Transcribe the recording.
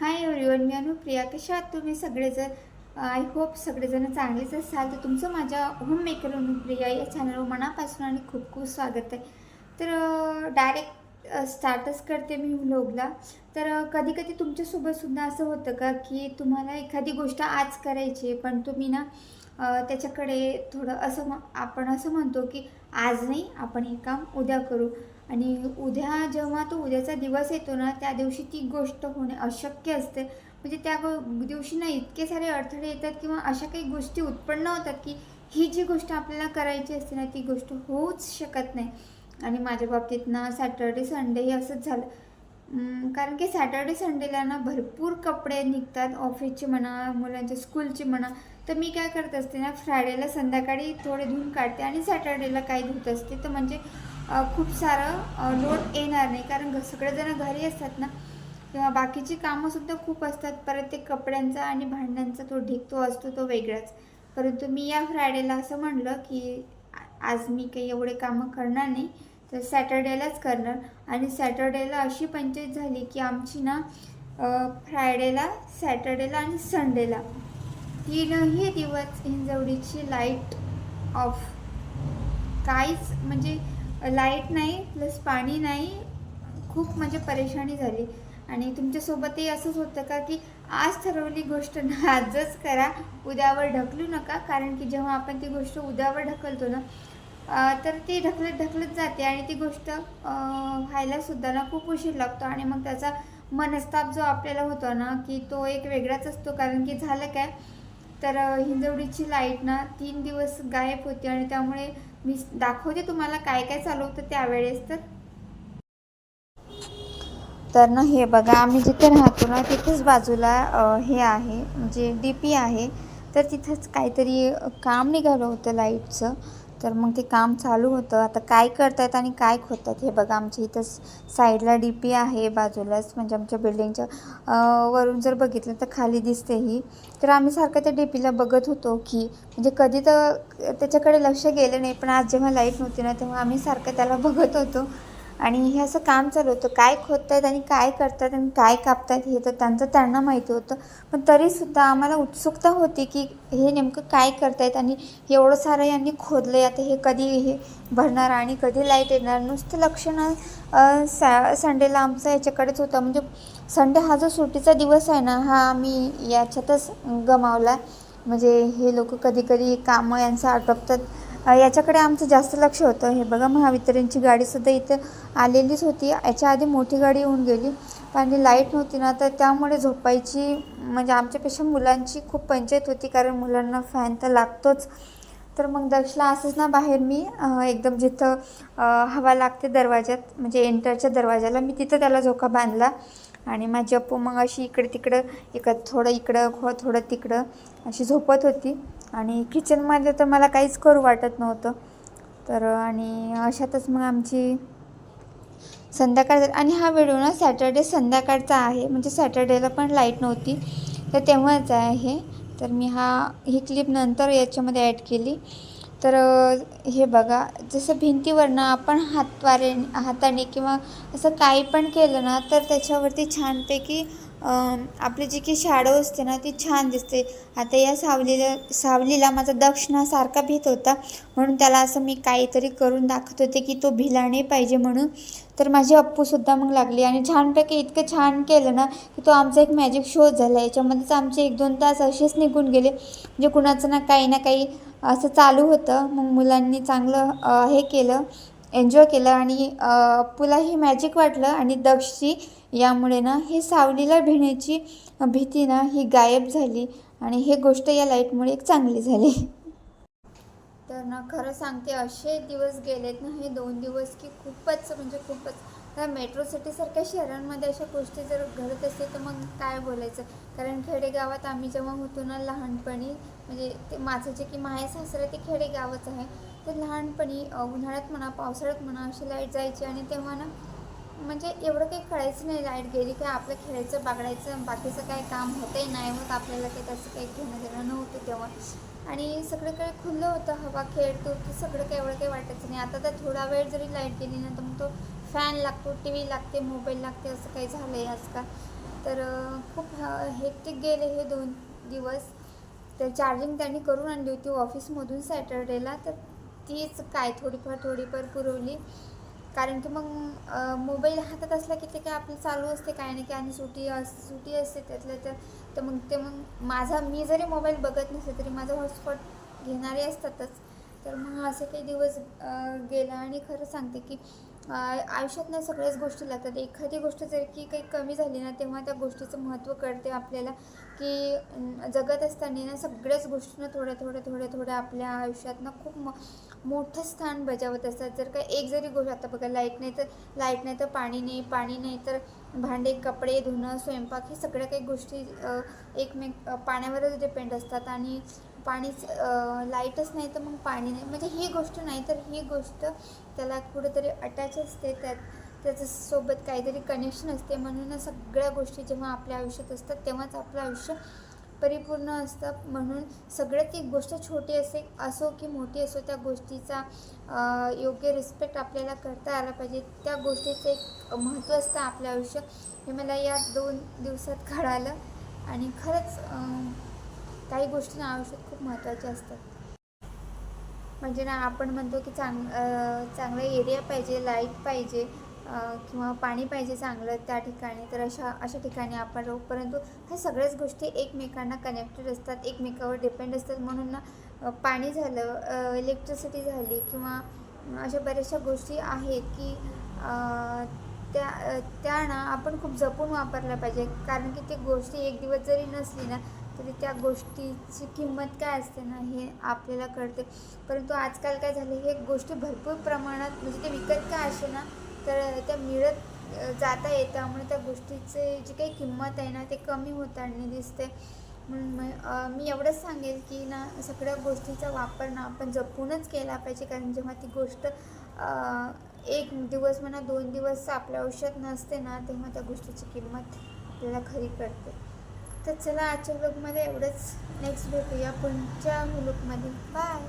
Hi everyone मी अनुप्रिया. कशा आहात तुम्ही सगळेजण? आय होप सगळेजण चांगलेच असाल. तर तुमचं माझ्या होम मेकर अनुप्रिया या चॅनलवर मनापासून आणि खूप खूप स्वागत आहे. तर डायरेक्ट स्टार्टच करते मी व्लॉगला तर कधी कधी तुमच्यासोबतसुद्धा असं होतं का की तुम्हाला एखादी गोष्ट आज करायची आहे पण तुम्ही ना त्याच्याकडे थोडं असं म आपण असं म्हणतो की आज नाही आपण हे काम उद्या करू. आणि उद्या जेव्हा तो उद्याचा दिवस येतो ना त्या दिवशी ती गोष्ट होणे अशक्य असते. म्हणजे त्या गो दिवशी ना इतके सारे अडथळे येतात किंवा अशा काही गोष्टी उत्पन्न होतात की ही जी गोष्ट आपल्याला करायची असते ना ती गोष्ट होऊच शकत नाही. आणि माझ्या बाबतीत ना सॅटर्डे संडे हे असंच झालं. कारण की सॅटर्डे संडेला ना भरपूर कपडे निघतात ऑफिसचे म्हणा मुलांच्या स्कूलचे म्हणा. तर मी काय करत असते ना फ्रायडेला संध्याकाळी थोडे धुवून काढते आणि सॅटर्डेला काही धुत असते. तर म्हणजे खूप सारं लोड येणार नाही. कारण घ सगळेजण घरी असतात ना किंवा बाकीची कामंसुद्धा खूप असतात. परत ते कपड्यांचा आणि भांड्यांचा तो ढीक तो असतो तो वेगळाच. परंतु मी या फ्रायडेला असं म्हणलं की आज मी काही एवढे कामं करणार नाही तर सॅटर्डेलाच करणार. आणि सॅटर्डेला अशी पंचायत झाली की आमची ना फ्रायडेला सॅटर्डेला आणि संडेला तीनही दिवस हिंजवडीची लाइट ऑफ. काहीच म्हणजे लाइट नाही प्लस पाणी नाही. खूप म्हणजे परेशानी झाली. आणि तुमच्यासोबतही असंच होतं का की आज ठरवली गोष्ट ना आजच करा. उद्यावर ढकलू नका. कारण की जेव्हा आपण ती गोष्ट उद्यावर ढकलतो ना तर ती ढकलत ढकलत जाते आणि ती गोष्ट व्हायलासुद्धा व्हायला सुद्धा ना खूप उशीर लागतो. आणि मग त्याचा मनस्ताप जो आपल्याला होतो ना की तो एक वेगळाच असतो. कारण की झालं काय तर हिंजवडीची लाइट ना तीन दिवस गायब होती आणि त्यामुळे मी दाखवते तुम्हाला काय काय चालू होतं त्यावेळेस तर. तर ना हे बघा आम्ही जिथे राहतो ना तिथेच बाजूला हे आहे म्हणजे डी पी आहे. तर तिथंच काहीतरी काम निघालं होतं लाईटचं तर मग ते काम चालू होतं. आता काय करतायत आणि काय खोतात हे बघा आमच्या इथं साईडला डी पी आहे बाजूलाच म्हणजे आमच्या बिल्डिंगच्या वरून जर बघितलं तर खाली दिसते ही. तर आम्ही सारखं त्या डी पीला बघत होतो की म्हणजे कधी तर त्याच्याकडे लक्ष गेलं नाही पण आज जेव्हा लाइट नव्हती ना तेव्हा आम्ही सारखं त्याला बघत होतो. आणि हे असं काम चालू होतं. काय खोदतायत आणि काय करतात आणि काय कापतायत हे तर त्यांचं त्यांना माहिती होतं. पण तरीसुद्धा आम्हाला उत्सुकता होती की हे नेमकं काय करतायत आणि एवढं सारं यांनी खोदलं आहे आता हे कधी हे भरणार आणि कधी लाइट येणार? नुसतं लक्ष ना सा संडेला आमचा याच्याकडेच होता. म्हणजे संडे हा जो सुट्टीचा दिवस आहे ना हा आम्ही याच्यातच गमावला. म्हणजे हे लोक कधी कधी कामं यांचं आटोपतात. याच्याकडे आमचं जास्त लक्ष होतं. हे बघा महावितरणची गाडीसुद्धा इथं आलेलीच होती. याच्या आधी मोठी गाडी येऊन गेली आणि लाइट नव्हती ना तर त्यामुळे झोपायची म्हणजे आमच्यापेक्षा मुलांची खूप पंचायत होती कारण मुलांना फॅन तर लागतोच. तर मग दक्षला असंच ना बाहेर मी एकदम जिथं हवा लागते दरवाज्यात म्हणजे एंटरच्या दरवाजाला मी तिथं त्याला झोका बांधला. आणि माझी अप्पू मग अशी इकडे तिकडं इकडं थोडं इकडं खो थोडं तिकडं अशी झोपत होती. आणि किचनमध्ये तर मला काहीच करू वाटत नव्हतं. तर आणि अशातच मग आमची संध्याकाळ आणि हा व्हिडिओ ना सॅटर्डे संध्याकाळचा आहे. म्हणजे सॅटर्डेला पण लाइट नव्हती. तर तेव्हाच आहे. तर मी हा ही क्लिप नंतर याच्यामध्ये ॲड केली. तर हे बघा जसं भिंतीवरनं आपण हातवारे हाताने किंवा असं काही पण केलं ना तर त्याच्यावरती छानपैकी आपली जी की शाडो असते ना ती छान दिसते. आता या सावलीला सावलीला माझा दक्षिणासारखा भीत होता. म्हणून त्याला असं मी काहीतरी करून दाखवत होते की तो भिला नाही पाहिजे म्हणून. तर माझी अप्पूसुद्धा मग लागली आणि छानपैकी इतकं छान केलं ना की तो आमचा एक मॅजिक शो झाला. याच्यामध्येच आमचे एक दोन तास असेच निघून गेले म्हणजे कुणाचं ना काही ना काही असं चालू होतं. मग मुलांनी चांगलं हे केलं. एन्जॉय केलं आणि पुलाही हे मॅजिक वाटलं आणि दक्षची यामुळे ना हे सावलीला भिण्याची भीती ना ही गायब झाली आणि हे गोष्ट या लाईटमुळे एक चांगली झाली. तर ना खरं सांगते असे दिवस गेलेत ना हे दोन दिवस की खूपच म्हणजे खूपच तर मेट्रो सिटीसारख्या शहरांमध्ये अशा गोष्टी जर घडत असतील तर मग काय बोलायचं? कारण खेडेगावात आम्ही जेव्हा होतो ना लहानपणी म्हणजे ते माझं जे की माहेर सासरं ते खेडेगावच आहे. तर लहानपणी उन्हाळ्यात म्हणा पावसाळ्यात म्हणा अशी लाइट जायची आणि तेव्हा ना म्हणजे एवढं काही कळायचं नाही लाइट गेली काय आपलं खेळायचं बागडायचं बाकीचं काय काम होतंही नाही होत आपल्याला काही त्याचं काही घेणं देणं नव्हतं तेव्हा. आणि सगळीकडे खुलं होतं हवा खेळतो की सगळं काही एवढं काही वाटायचं नाही. आता तर थोडा वेळ जरी लाइट गेली ना तर मग तो फॅन लागतो टी व्ही लागते मोबाईल लागते असं काही झालं आहे आजकाल. तर खूप हेक्टिक गेले हे दोन दिवस. तर चार्जिंग त्यांनी करून आणली होती ऑफिसमधून सॅटर्डेला तर तीच काय थोडीफार थोडीफार पुरवली. कारण की मग मोबाईल हातात असला की ते काय आपलं चालू असते काय नाही काय आणि सुटी अस सुटी असते त्यातल्या तर तर मग ते मग माझा मी जरी मोबाईल बघत नसले तरी माझा हॉटस्पॉट घेणारे असतातच. तर मग असे काही दिवस गेला आणि खरं सांगते की अ, आयुष्यात ना सगळ्याच गोष्टी लागतात. एखादी गोष्ट जर की काही कमी झाली ना तेव्हा त्या गोष्टीचं महत्त्व कळते आपल्याला की जगत असताना ना सगळ्याच गोष्टीनं थोड्या थोड्या थोड्या थोड्या आपल्या आयुष्यात ना खूप म मोठं स्थान बजावत असतात. जर का एक जरी गोष्ट आता बघा लाइट नाही तर लाइट नाही तर पाणी नाही पाणी नाही तर भांडे कपडे धुणं स्वयंपाक हे सगळ्या काही गोष्टी एकमेक पाण्यावरच डिपेंड असतात. आणि पाणीच लाईटच नाही तर मग पाणी नाही. म्हणजे ही गोष्ट नाही तर ही गोष्ट त्याला कुठेतरी अटॅच असते. त्यात त्याच्यासोबत काहीतरी कनेक्शन असते. म्हणून सगळ्या गोष्टी जेव्हा आपल्या आयुष्यात असतात तेव्हाच आपलं आयुष्य परिपूर्ण असतं. म्हणून सगळ्यात ती गोष्ट छोटी असे असो की मोठी असो त्या गोष्टीचा योग्य रिस्पेक्ट आपल्याला करता आला पाहिजे. त्या गोष्टीचं एक महत्त्व असतं आपलं आयुष्य. हे मला या दोन दिवसात कळालं. आणि खरंच काही गोष्टी ना आयुष्यात खूप महत्त्वाच्या असतात. म्हणजे ना आपण म्हणतो की चांग चांगला एरिया पाहिजे लाइट पाहिजे किंवा पाणी पाहिजे चांगलं त्या ठिकाणी तर अशा अशा ठिकाणी आपण राहू. परंतु ह्या सगळ्याच गोष्टी एकमेकांना कनेक्टेड असतात एकमेकावर डिपेंड असतात. म्हणून ना पाणी झालं इलेक्ट्रिसिटी झाली किंवा अशा बऱ्याचशा गोष्टी आहेत की त्या त्या ना आपण खूप जपून वापरल्या पाहिजे. कारण की ती गोष्टी एक दिवस जरी नसली ना तरी त्या गोष्टीची किंमत काय असते ना हे आपल्याला कळते. परंतु आजकाल काय झालं हे गोष्टी भरपूर प्रमाणात म्हणजे ते विकत का असे ना तर त्या मिळत जाता येतामुळे त्या गोष्टीचे जी काही किंमत आहे ना ते कमी होताना दिसते. म्हणून मी एवढंच सांगेल की ना सगळ्या गोष्टीचा वापर ना आपण जपूनच केला पाहिजे. कारण जेव्हा ती गोष्ट एक दिवस म्हणा दोन दिवस आपल्या आयुष्यात नसते ना तेव्हा त्या गोष्टीची किंमत आपल्याला खरी कळते. तर चला आजच्या ब्लॉगमध्ये एवढंच. नेक्स्ट भेटूया पुढच्या ब्लॉगमध्ये बाय